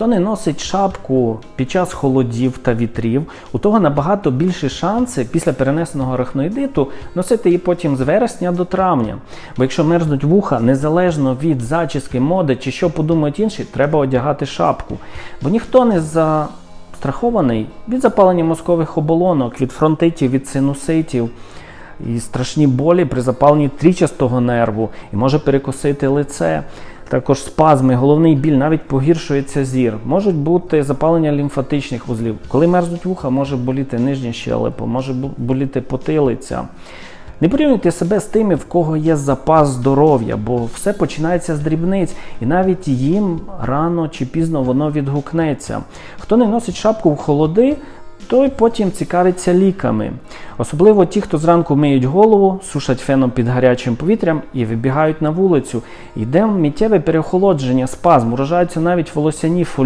Хто не носить шапку під час холодів та вітрів, у того набагато більші шанси після перенесеного арахноїдиту носити її потім з вересня до травня. Бо якщо мерзнуть вуха, незалежно від зачіски, моди чи що подумають інші, треба одягати шапку. Бо ніхто не за страхований від запалення мозкових оболонок, від фронтитів, від синуситів. І страшні болі при запаленні трічастого нерву, і може перекосити лице. Також спазми, головний біль, навіть погіршується зір. Можуть бути запалення лімфатичних вузлів. Коли мерзнуть вуха, може боліти нижня щелепа, може боліти потилиця. Не порівнюйте себе з тими, в кого є запас здоров'я, бо все починається з дрібниць, і навіть їм рано чи пізно воно відгукнеться. Хто не носить шапку в холоди, той потім цікавиться ліками. Особливо ті, хто зранку миють голову, сушать феном під гарячим повітрям і вибігають на вулицю. Йде миттєве переохолодження, спазм, уражаються навіть волосяні фолі.